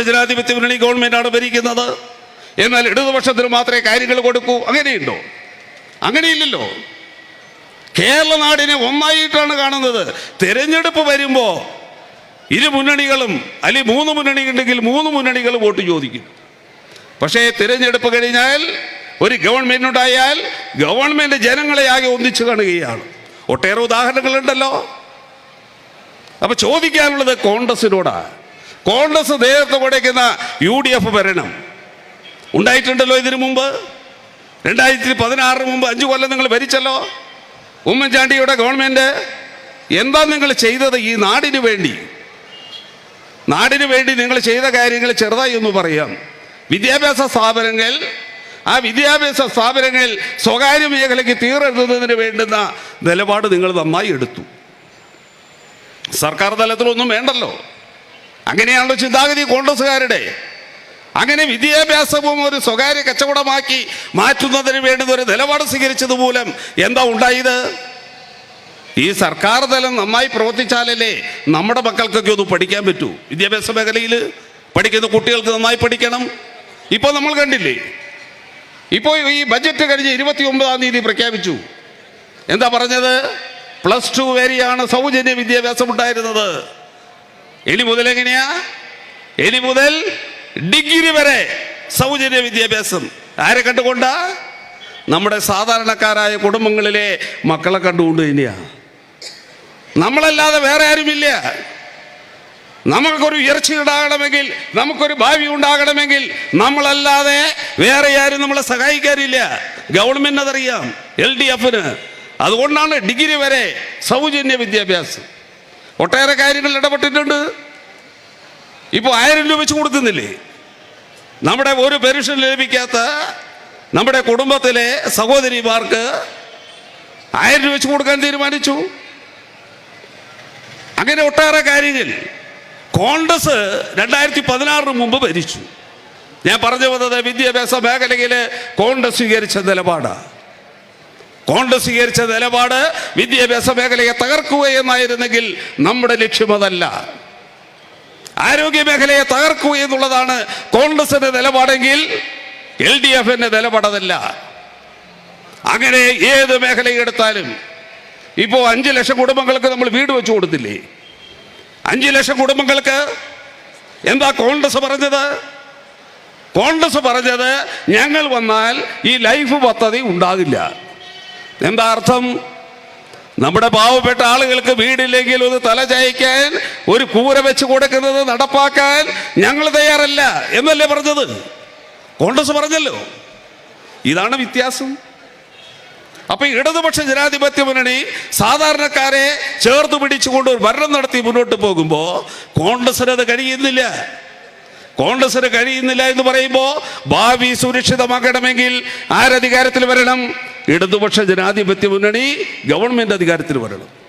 ജനാധിപത്യ മുന്നണി ഗവൺമെന്റാണ് ഭരിക്കുന്നത്. എന്നാൽ ഇടതുപക്ഷത്തിന് മാത്രമേ കാര്യങ്ങൾ കൊടുക്കൂ. അങ്ങനെയുണ്ടോ? അങ്ങനെയില്ലല്ലോ. കേരള നാടിനെ ഒന്നായിട്ടാണ് കാണുന്നത്. തിരഞ്ഞെടുപ്പ് വരുമ്പോൾ ഇരു മുന്നണികളും അല്ലെങ്കിൽ മൂന്ന് മുന്നണി ഉണ്ടെങ്കിൽ മൂന്ന് മുന്നണികൾ വോട്ട് ചോദിക്കും. പക്ഷേ തിരഞ്ഞെടുപ്പ് കഴിഞ്ഞാൽ ഒരു ഗവൺമെന്റ് ഉണ്ടായാൽ ഗവൺമെന്റ് ജനങ്ങളെ ആകെ ഒന്നിച്ചു കാണുകയാണ്. ഒട്ടേറെ ഉദാഹരണങ്ങളുണ്ടല്ലോ. അപ്പൊ ചോദിക്കാനുള്ളത് കോൺഗ്രസിനോടാണ് കോൺഗ്രസ് നേതൃത്വം കൊടുക്കുന്ന യു ഡി എഫ് ഭരണം. ഉണ്ടായിട്ടുണ്ടല്ലോ ഇതിനു മുമ്പ്? രണ്ടായിരത്തി പതിനാറിന് മുമ്പ് അഞ്ചു കൊല്ലം നിങ്ങൾ ഭരിച്ചല്ലോ? ഉമ്മൻചാണ്ടിയുടെ ഗവൺമെന്റ് എന്താ നിങ്ങൾ ചെയ്തത് ഈ നാടിനു വേണ്ടി? നാടിനു വേണ്ടി നിങ്ങൾ ചെയ്ത കാര്യങ്ങൾ ചെറുതായി ഒന്ന് പറയാം. വിദ്യാഭ്യാസ സ്ഥാപനങ്ങൾ ആ വിദ്യാഭ്യാസ സ്ഥാപനങ്ങൾ സ്വകാര്യ മേഖലയ്ക്ക് തീരെഴുതുന്നതിന് വേണ്ടുന്ന നിലപാട് നിങ്ങൾ നന്നായി എടുത്തു. സർക്കാർ തലത്തിലൊന്നും വേണ്ടല്ലോ. അങ്ങനെയാണല്ലോ ചിന്താഗതി കോൺഗ്രസ്സുകാരുടെ. അങ്ങനെ വിദ്യാഭ്യാസവും ഒരു സ്വകാര്യ കച്ചവടമാക്കി മാറ്റുന്നതിന് വേണ്ടുന്ന ഒരു നിലപാട് സ്വീകരിച്ചത് മൂലം എന്താ ഉണ്ടായത്? ഈ സർക്കാർ തലം നന്നായി പ്രവർത്തിച്ചാലല്ലേ നമ്മുടെ മക്കൾക്കൊക്കെ ഒന്ന് പഠിക്കാൻ പറ്റൂ. വിദ്യാഭ്യാസ മേഖലയിൽ പഠിക്കുന്ന കുട്ടികൾക്ക് നന്നായി പഠിക്കണം. ഇപ്പോൾ നമ്മൾ കണ്ടില്ലേ? ഇപ്പോൾ ഈ ബജറ്റ് കഴിഞ്ഞ് ഇരുപത്തി ഒമ്പതാം തീയതി പ്രഖ്യാപിച്ചു. എന്താ പറഞ്ഞത്? പ്ലസ് ടു വരെയാണ് സൗജന്യ വിദ്യാഭ്യാസം ഉണ്ടായിരുന്നത്. ഇനി മുതൽ എങ്ങനെയാ? ഇനി മുതൽ ഡിഗ്രി വരെ സൗജന്യ വിദ്യാഭ്യാസം. ആരെ കണ്ടുകൊണ്ട? നമ്മുടെ സാധാരണക്കാരായ കുടുംബങ്ങളിലെ മക്കളെ കണ്ടുകൊണ്ട് തന്നെയാ. നമ്മളല്ലാതെ വേറെ ആരുമില്ല. നമുക്കൊരു ഉയർച്ച ഉണ്ടാകണമെങ്കിൽ നമുക്കൊരു ഭാവി ഉണ്ടാകണമെങ്കിൽ നമ്മളല്ലാതെ വേറെ ആരും നമ്മളെ സഹായിക്കാറില്ല ഗവൺമെന്റ് അതറിയാം എൽ ഡി എഫിന്. അതുകൊണ്ടാണ് ഡിഗ്രി വരെ സൗജന്യ വിദ്യാഭ്യാസം. ഒട്ടേറെ കാര്യങ്ങൾ ഇടപെട്ടിട്ടുണ്ട്. ഇപ്പോൾ ആയിരം രൂപ വെച്ച് കൊടുക്കുന്നില്ലേ? നമ്മുടെ ഒരു പെൻഷൻ ലഭിക്കാത്ത നമ്മുടെ കുടുംബത്തിലെ സഹോദരിമാർക്ക് ആയിരം രൂപ വെച്ച് കൊടുക്കാൻ തീരുമാനിച്ചു. അങ്ങനെ ഒട്ടേറെ കാര്യങ്ങൾ. കോൺഗ്രസ് രണ്ടായിരത്തി പതിനാറിന് മുമ്പ് ഭരിച്ചു. ഞാൻ പറഞ്ഞു വന്നത് വിദ്യാഭ്യാസ മേഖലയിൽ കോൺഗ്രസ് സ്വീകരിച്ച നിലപാടാണ്. കോൺഗ്രസ് സ്വീകരിച്ച നിലപാട് വിദ്യാഭ്യാസ മേഖലയെ തകർക്കുക എന്നായിരുന്നെങ്കിൽ നമ്മുടെ ലക്ഷ്യം അതല്ല. ആരോഗ്യ മേഖലയെ തകർക്കുക എന്നുള്ളതാണ് കോൺഗ്രസിന്റെ നിലപാടെങ്കിൽ എൽ ഡി എഫിന്റെ നിലപാടതല്ല. അങ്ങനെ ഏത് മേഖലയെടുത്താലും ഇപ്പോൾ അഞ്ച് ലക്ഷം കുടുംബങ്ങൾക്ക് നമ്മൾ വീട് വെച്ചു കൊടുത്തില്ലേ? അഞ്ച് ലക്ഷം കുടുംബങ്ങൾക്ക് എന്താ കോൺഗ്രസ് പറഞ്ഞത്? കോൺഗ്രസ് പറഞ്ഞത് ഞങ്ങൾ വന്നാൽ ഈ ലൈഫ് പദ്ധതി ഉണ്ടാകില്ല. എന്താ അർത്ഥം? നമ്മുടെ പാവപ്പെട്ട ആളുകൾക്ക് വീടില്ലെങ്കിൽ ഒന്ന് തല ചായ്ക്കാൻ ഒരു കൂര വെച്ച് കൊടുക്കുന്നത് നടപ്പാക്കാൻ ഞങ്ങൾ തയ്യാറല്ല എന്നല്ലേ പറഞ്ഞത്? കോൺഗ്രസ് പറഞ്ഞല്ലോ. ഇതാണ് വ്യത്യാസം. അപ്പൊ ഇടതുപക്ഷ ജനാധിപത്യ മുന്നണി സാധാരണക്കാരെ ചേർത്ത് പിടിച്ചുകൊണ്ട് ഒരു ഭരണം നടത്തി മുന്നോട്ട് പോകുമ്പോൾ കോൺഗ്രസിന് അത് കഴിയുന്നില്ല. കോൺഗ്രസിന് കഴിയുന്നില്ല എന്ന് പറയുമ്പോൾ ഭാവി സുരക്ഷിതമാക്കണമെങ്കിൽ ആരധികാരത്തിൽ വരണം. ഇടതുപക്ഷ ജനാധിപത്യ മുന്നണി ഗവൺമെന്റ് അധികാരത്തിൽ വരണം.